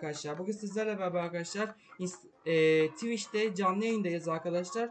arkadaşlar. Bugün sizlerle beraber arkadaşlar e, Twitch'te canlı yayındayız arkadaşlar.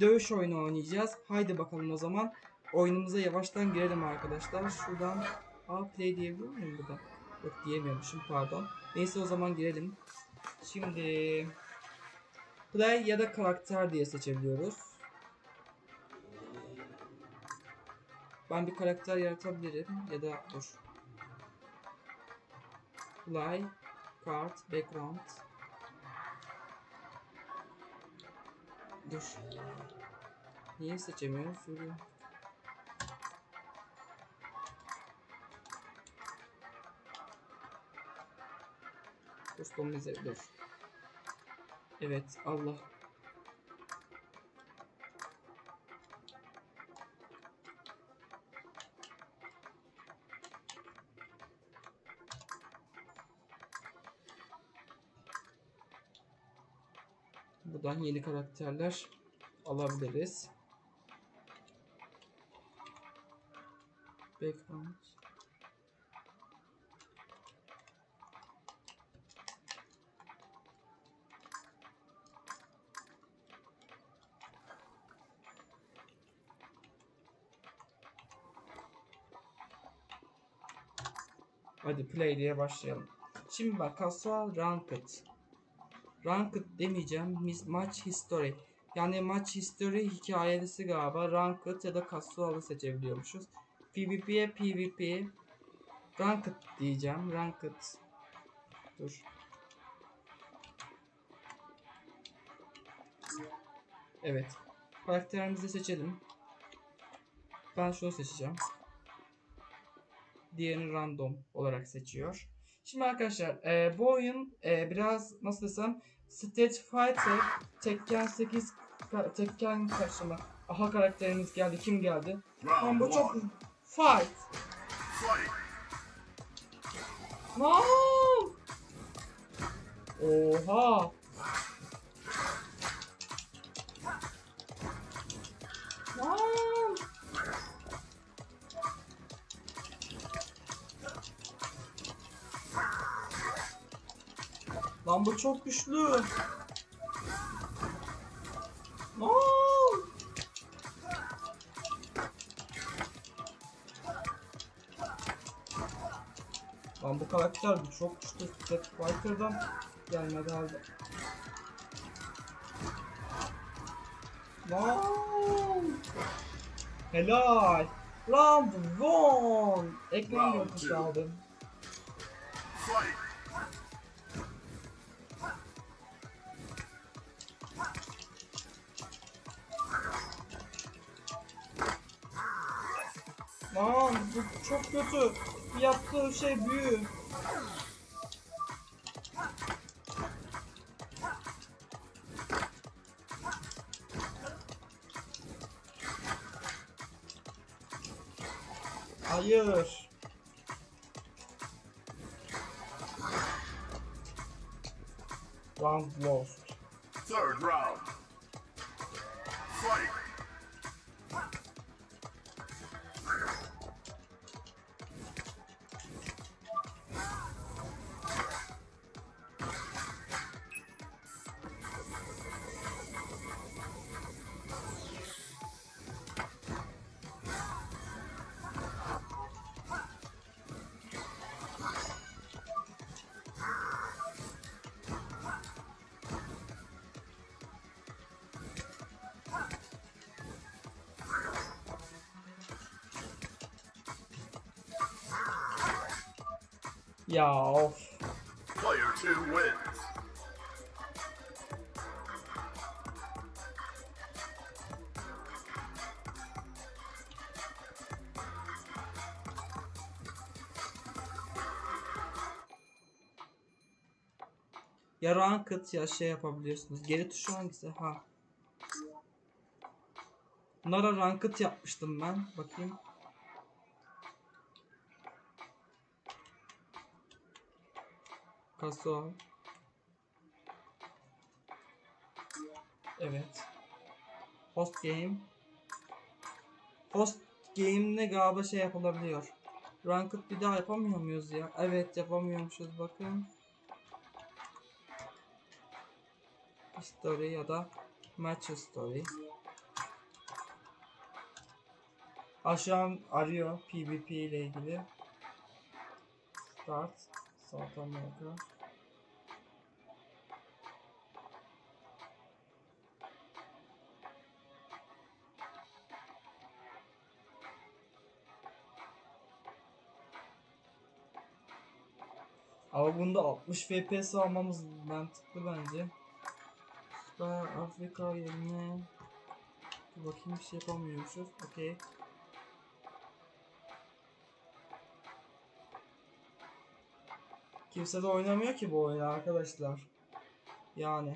Dövüş oyunu oynayacağız. Haydi bakalım o zaman. Oyunumuza yavaştan girelim arkadaşlar. Şuradan A play diyebilir miyim burada? Yok diyemiyormuşum pardon. Neyse o zaman girelim. Şimdi play ya da karakter diye seçebiliyoruz. Ben bir karakter yaratabilirim ya da dur. Play, card, background. Dur. Niye seçemiyorum? Şöyle. Customize dur. Evet Allah. Buradan yeni karakterler alabiliriz. Background. Hadi play diye başlayalım. Şimdi bak Casual Ranked. Ranked demeyeceğim. Match History. Yani Match History hikayesi galiba. Ranked ya da Casual'ı seçebiliyormuşuz. PvP'ye PvP. Ranked diyeceğim. Ranked. Dur. Evet. Karakterimizi seçelim. Ben şunu seçeceğim. Diğerini random olarak seçiyor. Şimdi arkadaşlar e, bu oyun e, biraz nasıl desem Street Fighter Tekken 8 ka- Tekken karşıma. Aha karakterimiz geldi. Kim geldi? Lan bu çok fight. No! Oha! Lan bu çok güçlü. No! Lan bu karakter bu çok güçlü. Street Fighter'dan gelmedi halde. No! Helal. One. Ekran Round görüntüsü two. aldım. Kötü. Yaptığı şey büyü. Hayır. Round lost. Third round. Ya of. Player two wins. Ya ranked ya şey yapabiliyorsunuz. Geri tuşu hangisi? Ha. Bunlara ranked yapmıştım ben. Bakayım. Kasual. Evet. Host game. Host game'le galiba şey yapılabiliyor. Ranked bir daha yapamıyor muyuz ya? Evet yapamıyormuşuz bakın. History ya da Match Story. An arıyor PvP ile ilgili. Start. South America. Ama bunda 60 FPS almamız mantıklı bence. Süper Afrika yerine bakayım bir şey yapamıyormuşuz. Okey. Kimse de oynamıyor ki bu oyunu arkadaşlar. Yani.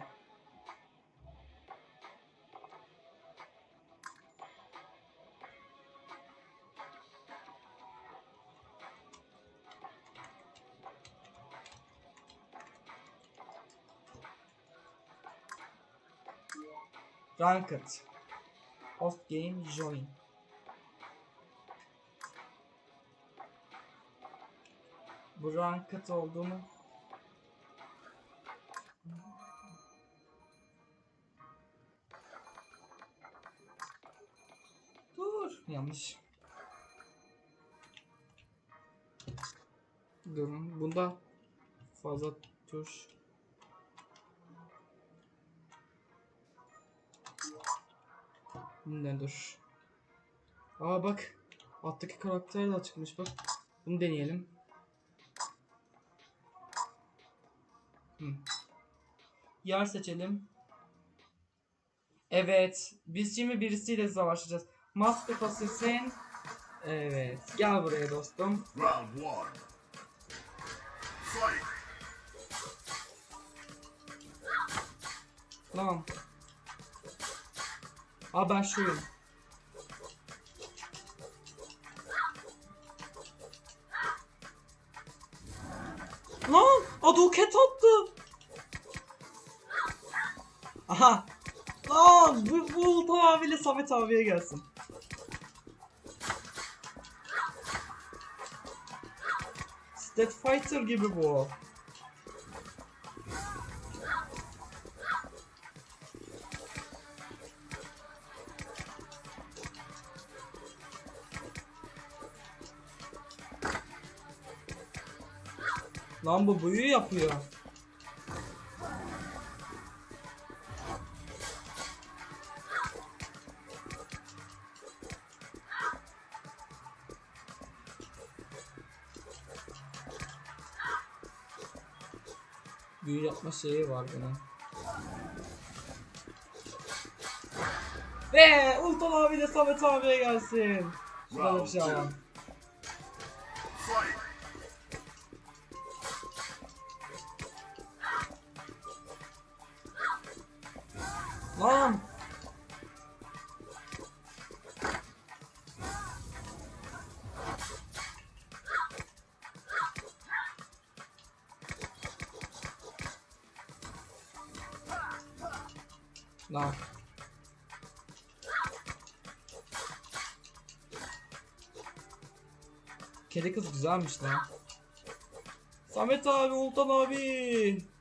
Ranked. Host game join. Bu ranked olduğunu Dur. Yanlış. Durun. Bunda fazla tuş. Ne dur. Aa bak. Alttaki karakter de çıkmış bak. Bunu deneyelim. Yer seçelim. Evet. Biz şimdi birisiyle savaşacağız. Master Assassin. Evet. Gel buraya dostum. Round one. Fight. Tamam. Aa ben şuyum. Lan aduket attı. Aha. Lan bu bu Ultan abiyle Samet abiye gelsin. Street Fighter gibi bu. Lan bu büyü yapıyor. Büyü yapma şeyi var bunun. Ve Ultan abi de Samet abiye gelsin. Şöyle bir şey alalım. Lan. Kedi kız güzelmiş lan. Samet abi, Ultan abi.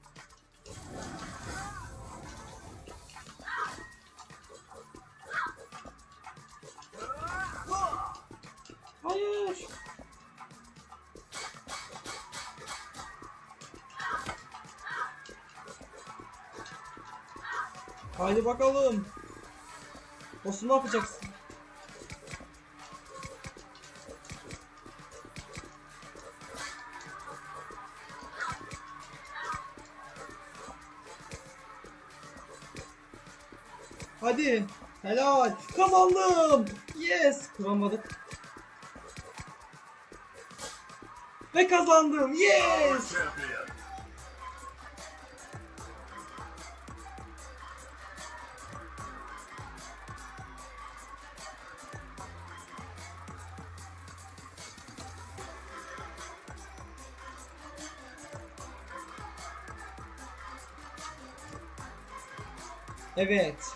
Haydi bakalım. Dostum ne yapacaksın? Hadi. Helal. Kazandım. Yes. Kuramadık. Ve kazandım. Yes. Evet.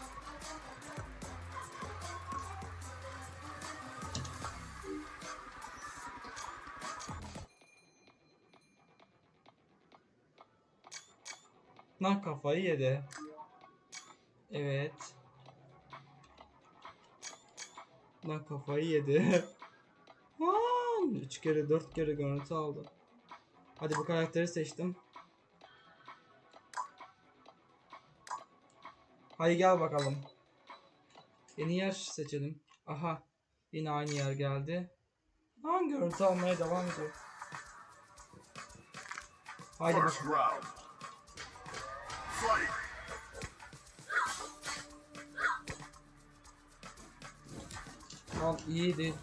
Lan kafayı yedi. Evet. Lan kafayı yedi. Lan 3 kere 4 kere görüntü aldı. Hadi bu karakteri seçtim. Haydi gel bakalım. Yeni yer seçelim. Aha. Yine aynı yer geldi. Hangi görüntü almaya devam ediyor? Haydi bakalım. Al iyi değil.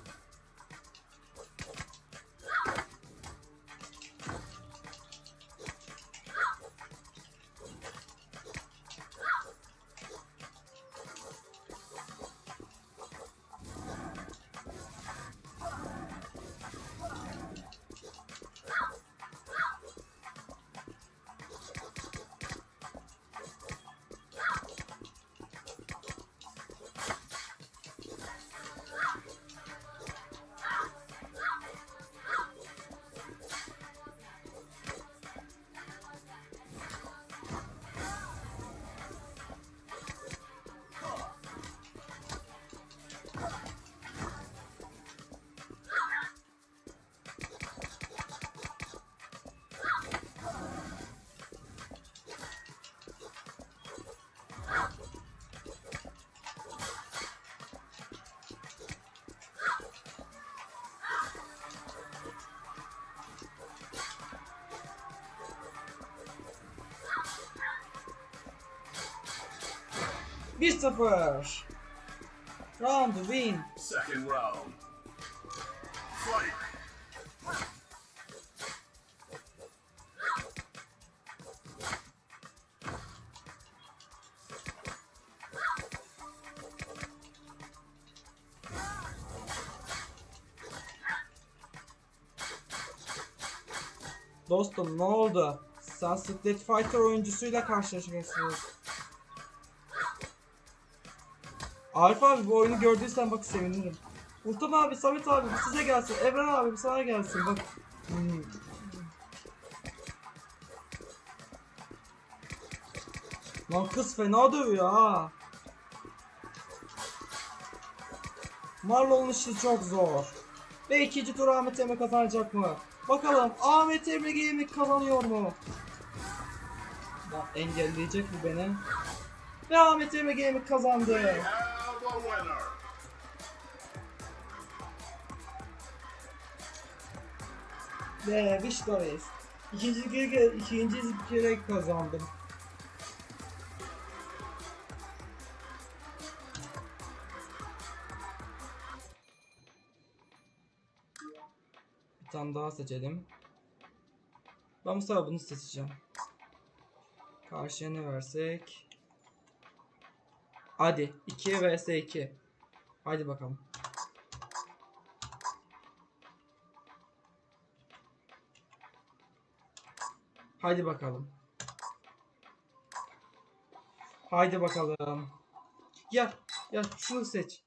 1-0. Round win. Second round. Fight. Dostum ne oldu? Sen Street Fighter oyuncusuyla karşılaşıyorsunuz. Arif abi bu oyunu gördüysen bak sevinirim. Ultan abi, Samet abi bu size gelsin. Evren abi bu sana gelsin bak. Hmm. Lan kız fena dövüyor ha. Marlon'un işi çok zor. Ve ikinci tur Ahmet Emre kazanacak mı? Bakalım Ahmet Emre Gaming kazanıyor mu? Lan engelleyecek mi beni? Ve Ahmet Emre Gaming kazandı. Ve Victorious. İkinci kere, ikinci kere kazandım. Bir tane daha seçelim. Ben bu sefer bunu seçeceğim. Karşıya ne versek? Hadi 2 vs 2. Hadi bakalım. Haydi bakalım. Haydi bakalım. Ya, ya şunu seç.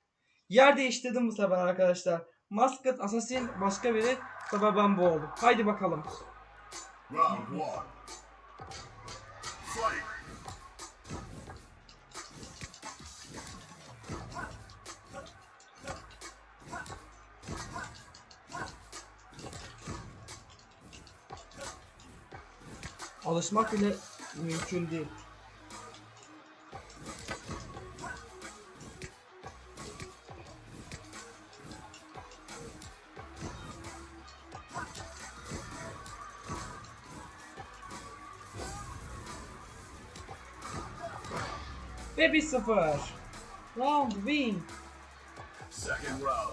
Yer değiştirdim bu sefer arkadaşlar. Maskot, Assassin başka biri. Sefer ben bu oldum. Haydi bakalım. Round one. Alışmak bile mümkün değil. Ve 1-0. Round win. Second round.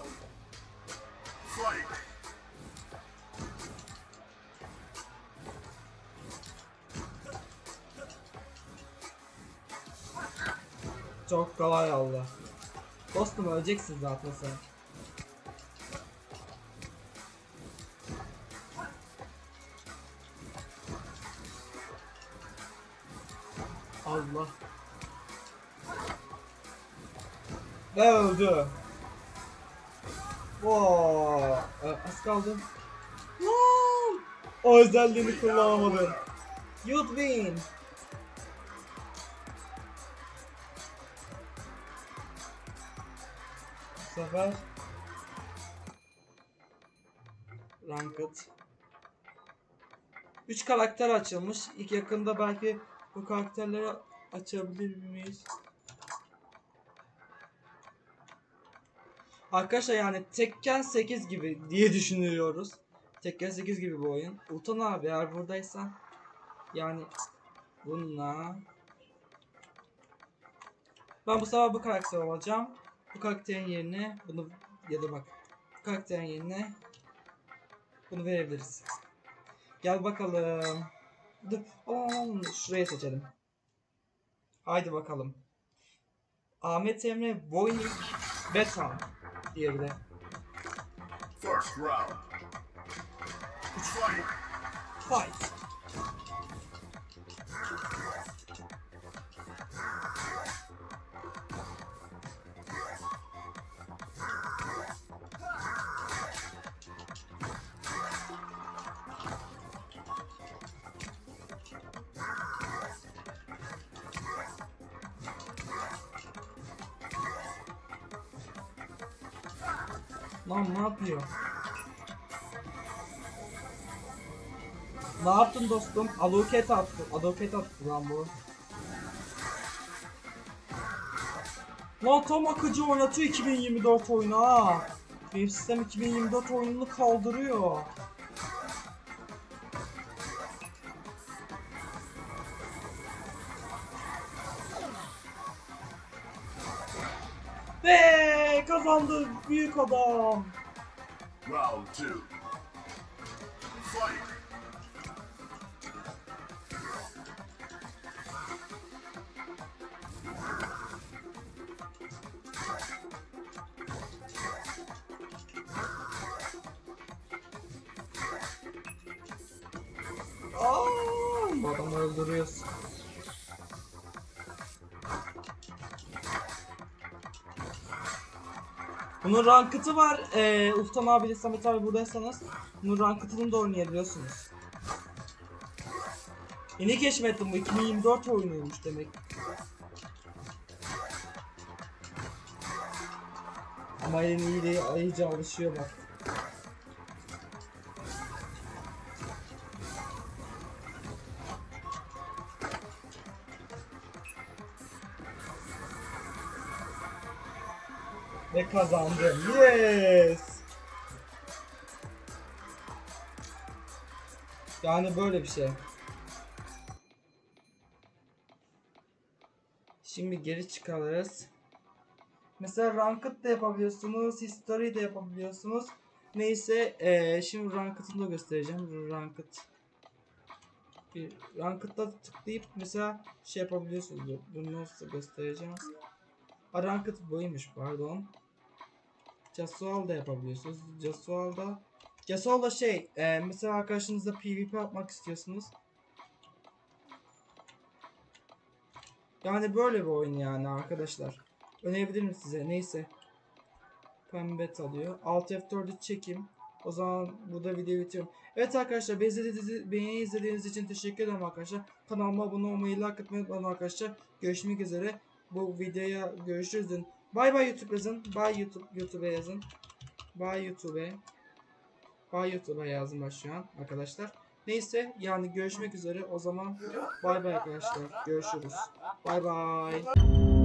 Çok kolay oldu. Dostum öleceksin zaten sen. Allah. Ve öldü. Wow. Ee, az kaldı. Lan! O özelliğini kullanamadım. You'd win. Sefer Ranked 3 karakter açılmış. İlk yakında belki bu karakterleri açabilir miyiz? Arkadaşlar yani Tekken 8 gibi diye düşünüyoruz. Tekken 8 gibi bir oyun. Ultan abi eğer buradaysan yani bununla ben bu sefer bu karakter olacağım. Bu karakterin yerine bunu ya da bak bu karakterin yerine bunu verebiliriz. Gel bakalım. Dur. Aa, şuraya seçelim. Haydi bakalım. Ahmet Emre Boeing Beton diye bir de. First round. Fight. Fight. Lan ne yapıyor? Ne yaptın dostum? Aduket attı. Aduket attı lan bu. Lan tam akıcı oynatıyor 2024 oyunu ha. Benim sistem 2024 oyununu kaldırıyor. Büyük adam. Round two. Fight. Bunun rankıtı var. Ee, Uftan abiyle Samet abi buradaysanız bunun rankıtını da oynayabiliyorsunuz. Yeni keşfettim bu 2024 oyunuymuş demek. Ama yeni iyi iyice alışıyor bak. Kazandım. Yes. Yani böyle bir şey. Şimdi geri çıkarız. Mesela ranked da yapabiliyorsunuz, history de yapabiliyorsunuz. Neyse, eee, şimdi ranked'ını da göstereceğim. Ranked. Bir ranked'da tıklayıp mesela şey yapabiliyorsunuz. Bunu nasıl göstereceğim? Ha, ranked buymuş pardon. Casual da yapabiliyorsunuz. Casual'da Casual'da şey e, mesela arkadaşınızla PvP yapmak istiyorsunuz. Yani böyle bir oyun yani arkadaşlar. Önerebilirim size. Neyse. Pembe alıyor. Alt F4'ü çekeyim. O zaman burada videoyu bitiriyorum. Evet arkadaşlar beni izlediğiniz, beni izlediğiniz için teşekkür ederim arkadaşlar. Kanalıma abone olmayı, like atmayı unutmayın arkadaşlar. Görüşmek üzere. Bu videoya görüşürüz. Bay bay YouTube yazın. Bay YouTube YouTube'a yazın. Bay YouTube'a. Bay YouTube'a yazdım ben şu an arkadaşlar. Neyse yani görüşmek üzere. O zaman bay bay arkadaşlar. Görüşürüz. Bay bay.